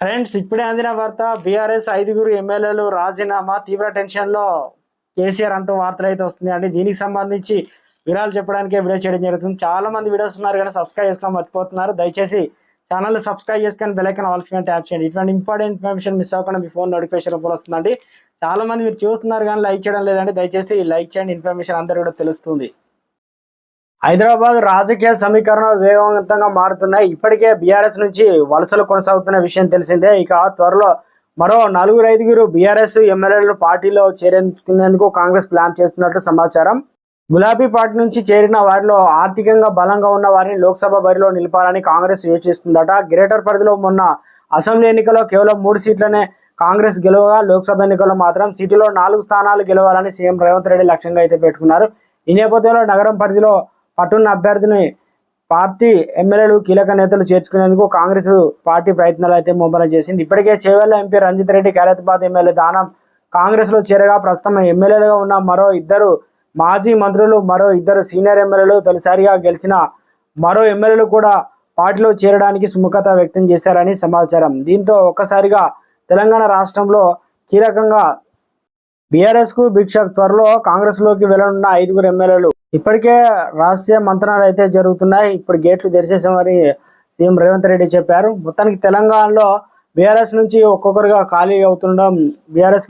Friends ఇప్పుడే అందిన వార్త బీఆర్ఎస్ ఐదుగురు ఎమ్మెల్యేలు రాజీనామా తీవ్ర టెన్షన్లో కేసీఆర్ అంటూ వార్తలు అయితే వస్తుంది అండి దీనికి సంబంధించి వివరాలు చెప్పడానికి వీడియో చేయడం జరుగుతుంది. చాలా మంది వీడియోస్ ఉన్నారు కానీ సబ్స్క్రైబ్ చేసుకోవడం మర్చిపోతున్నారు. దయచేసి ఛానల్ సబ్స్క్రైబ్ చేసుకొని బెలైకన్ ఆల్ ట్యాప్ చేయండి. ఇటువంటి ఇంపార్టెంట్ ఇన్ఫర్మేషన్ మిస్ అవ్వకుండా మీ ఫోన్ నోటిఫికేషన్ రూపంలో వస్తుందండి. చాలా మంది మీరు చూస్తున్నారు కానీ లైక్ చేయడం లేదండి. దయచేసి లైక్ చేయండి. ఇన్ఫర్మేషన్ అందరూ కూడా తెలుస్తుంది. హైదరాబాద్ రాజకీయ సమీకరణలు వేగవంతంగా మారుతున్నాయి. ఇప్పటికే బీఆర్ఎస్ నుంచి వలసలు కొనసాగుతున్న విషయం తెలిసిందే. ఇక త్వరలో మరో నలుగురు ఐదుగురు బీఆర్ఎస్ ఎమ్మెల్యేలు పార్టీలో చేరేందుకు కాంగ్రెస్ ప్లాన్ చేస్తున్నట్లు సమాచారం. గులాబీ పార్టీ నుంచి చేరిన వారిలో ఆర్థికంగా బలంగా ఉన్న వారిని లోక్సభ బరిలో నిలపాలని కాంగ్రెస్ యోచిస్తుందట. గ్రేటర్ పరిధిలో మొన్న అసెంబ్లీ ఎన్నికల్లో కేవలం మూడు సీట్లనే కాంగ్రెస్ గెలవగా లోక్సభ ఎన్నికల్లో మాత్రం సిటీలో నాలుగు స్థానాలు గెలవాలని సీఎం రేవంత్ రెడ్డి లక్ష్యంగా అయితే పెట్టుకున్నారు. ఈ నేపథ్యంలో నగరం పరిధిలో పట్టున్న అభ్యర్థిని పార్టీ ఎమ్మెల్యేలు కీలక నేతలు చేర్చుకునేందుకు కాంగ్రెస్ పార్టీ ప్రయత్నాలు అయితే ముమ్మరం చేసింది. ఇప్పటికే చేవెళ్ళ ఎంపీ రంజిత్ రెడ్డి ఖైరతాబాద్ ఎమ్మెల్యే దానం కాంగ్రెస్లో చేరగా ప్రస్తుతం ఎమ్మెల్యేలుగా ఉన్న మరో ఇద్దరు మాజీ మంత్రులు మరో ఇద్దరు సీనియర్ ఎమ్మెల్యేలు తొలిసారిగా గెలిచిన మరో ఎమ్మెల్యేలు కూడా పార్టీలో చేరడానికి సుముఖత వ్యక్తం చేశారని సమాచారం. దీంతో ఒక్కసారిగా తెలంగాణ రాష్ట్రంలో కీలకంగా బీఆర్ఎస్కు భిక్ష త్వరలో కాంగ్రెస్లోకి వెళ్ళనున్న ఐదుగురు ఎమ్మెల్యేలు. ఇప్పటికే రహస్య మంతనాలు అయితే జరుగుతున్నాయి. ఇప్పుడు గేట్లు తెరిచేసామని సీఎం రేవంత్ రెడ్డి చెప్పారు. మొత్తానికి తెలంగాణలో బీఆర్ఎస్ నుంచి ఒక్కొక్కరుగా ఖాళీ అవుతుండడం బీఆర్ఎస్